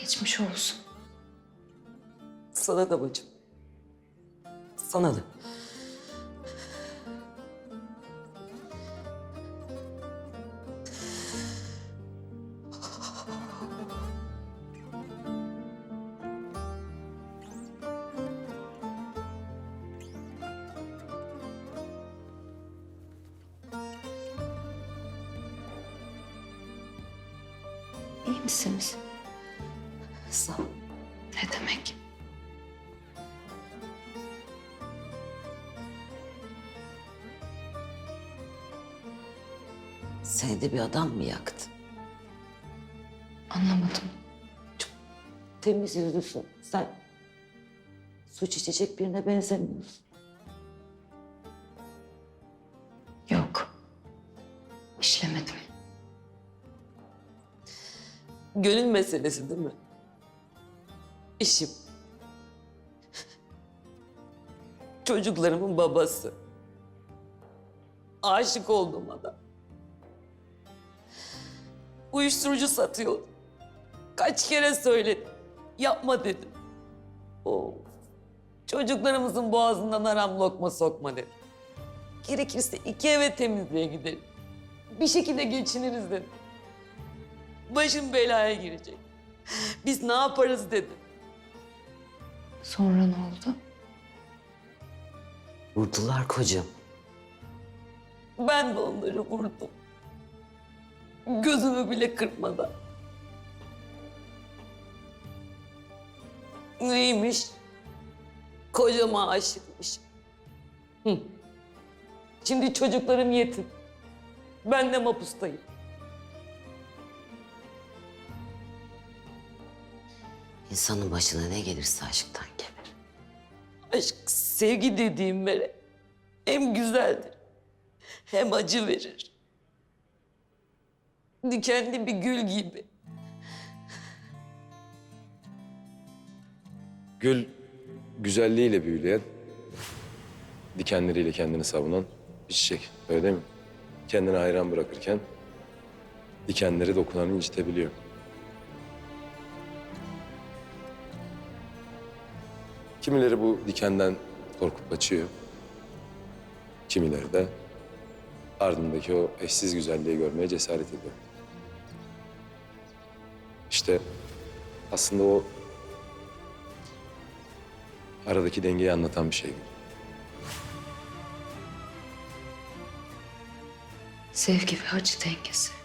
Geçmiş olsun. Sana da bacım. Sana da. İyi misiniz? Sağ ol. Ne demek? Seni de bir adam mı yaktı? Anlamadım. Temiz yüzlüsün. Sen suç işleyecek birine benzemiyorsun. Yok. İşlemedim. Gönül meselesi değil mi? İşim. Çocuklarımın babası. Aşık olduğum adam. Uyuşturucu satıyor. Kaç kere söyledim. Yapma dedim. O çocuklarımızın boğazından haram lokma sokma dedim. Gerekirse iki eve temizliğe gidelim. Bir şekilde geçiniriz dedim. Başım belaya girecek. Biz ne yaparız dedim. Sonra ne oldu? Vurdular kocam. Ben de onları vurdum. Gözümü bile kırpmadan. Neymiş? Kocama aşıkmış. Hı. Şimdi çocuklarım yetim. Ben de mapustayım. İnsanın başına ne gelirse aşktan gelir. Aşk sevgi dediğim böyle hem güzeldir hem acı verir. Dikenli bir gül gibi. Gül güzelliğiyle büyüleyen, dikenleriyle kendini savunan bir çiçek. Öyle değil mi? Kendini hayran bırakırken dikenleri dokunanı incitebiliyor. Kimileri bu dikenden korkup kaçıyor. Kimileri de ardındaki o eşsiz güzelliği görmeye cesaret ediyor. İşte aslında o aradaki dengeyi anlatan bir şey. Sevgi ve acı dengesi.